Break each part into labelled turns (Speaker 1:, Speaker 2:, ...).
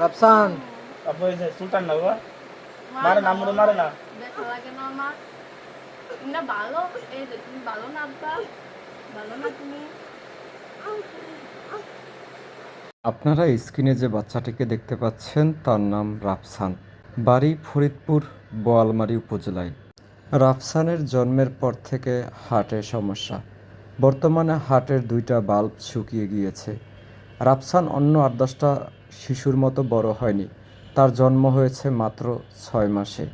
Speaker 1: রাফসান
Speaker 2: আপু এই সুলতান না বাবা মারে না মুড়ে মারে না
Speaker 3: দেখা লাগে না আমার না ভালো এই যে তুমি ভালো না আব্বা ভালো না তুমি
Speaker 4: আপনারা স্ক্রিনে যে বাচ্চাটিকে দেখতে পাচ্ছেন তার নাম রাফসান। বাড়ি ফরিদপুর বোয়ালমারী উপজেলায়। রাফসানের জন্মের পর থেকে হার্টের সমস্যা। বর্তমানে হার্টের দুইটা বাল্ব শুকিয়ে গিয়েছে। রাফসান অন্য আট দশটা শিশুর মতো বড় হয়নি। তার জন্ম হয়েছে মাত্র ছয় মাসে।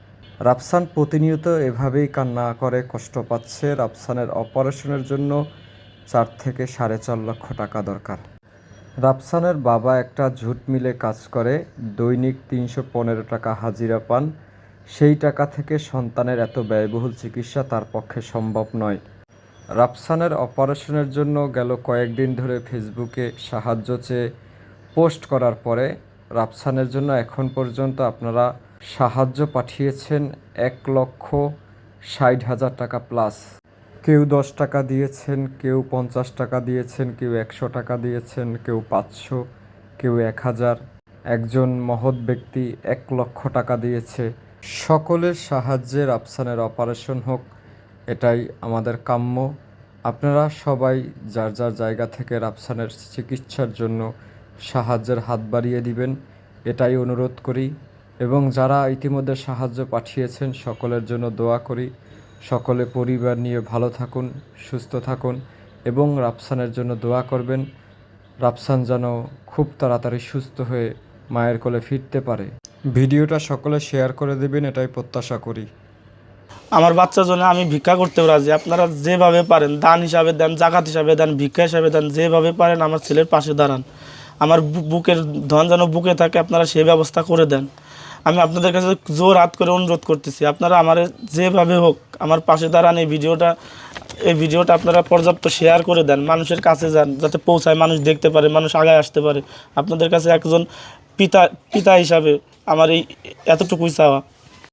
Speaker 4: রাফসান প্রতিনিয়ত এভাবেই কান্না করে, কষ্ট পাচ্ছে। রাফসানের অপারেশনের জন্য চার থেকে সাড়ে চার লক্ষ টাকা দরকার। রাফসানের বাবা একটা ঝুট মিলে কাজ করে, দৈনিক তিনশো পনেরো টাকা হাজিরা পান। সেই টাকা থেকে সন্তানের এত ব্যয়বহুল চিকিৎসা তার পক্ষে সম্ভব নয়। রাফসানের অপারেশনের জন্য গেল কয়েকদিন ধরে ফেসবুকে সাহায্য চেয়ে পোস্ট করার পরে রাফসানের জন্য এখন পর্যন্ত আপনারা সাহায্য পাঠিয়েছেন এক লক্ষ ষাট হাজার টাকা প্লাস। কেউ দশ টাকা দিয়েছেন, কেউ পঞ্চাশ টাকা দিয়েছেন, কেউ একশো টাকা দিয়েছেন, কেউ পাঁচশো, কেউ এক হাজার। একজন মহৎ ব্যক্তি এক লক্ষ টাকা দিয়েছে। সকলের সাহায্যে রাফসানের অপারেশন হোক এটাই আমাদের কাম্য। আপনারা সবাই যার যার জায়গা থেকে রাফসানের চিকিৎসার জন্য সাহায্যের হাত বাড়িয়ে দিবেন, এটাই অনুরোধ করি। এবং যারা ইতিমধ্যে সাহায্য পাঠিয়েছেন, সকলের জন্য দোয়া করি। সকলে পরিবার নিয়ে ভালো থাকুন, সুস্থ থাকুন এবং রাফসানের জন্য দোয়া করবেন। রাফসান যেন খুব তাড়াতাড়ি সুস্থ হয়ে মায়ের কোলে ফিরতে পারে। ভিডিওটা সকলে শেয়ার করে দেবেন, এটাই প্রত্যাশা করি।
Speaker 2: আমার বাচ্চার জন্য আমি ভিক্ষা করতে রাজি। আপনারা যেভাবে পারেন, দান হিসাবে দেন, জাকাত হিসাবে দেন, ভিক্ষা হিসাবে দেন, যেভাবে পারেন আমার ছেলের পাশে দাঁড়ান। আমার বুকের ধন যেন বুকে থাকে, আপনারা সেই ব্যবস্থা করে দেন। আমি আপনাদের কাছে জোর হাত করে অনুরোধ করতেছি, আপনারা আমার যেভাবে হোক আমার পাশে দাঁড়ান, এই ভিডিওটা এই ভিডিওটা আপনারা পর্যাপ্ত শেয়ার করে দেন, মানুষের কাছে যান, যাতে পৌঁছায়, মানুষ দেখতে পারে, মানুষ আগায় আসতে পারে। আপনাদের কাছে একজন পিতা পিতা হিসাবে আমার এই এতটুকুই চাওয়া।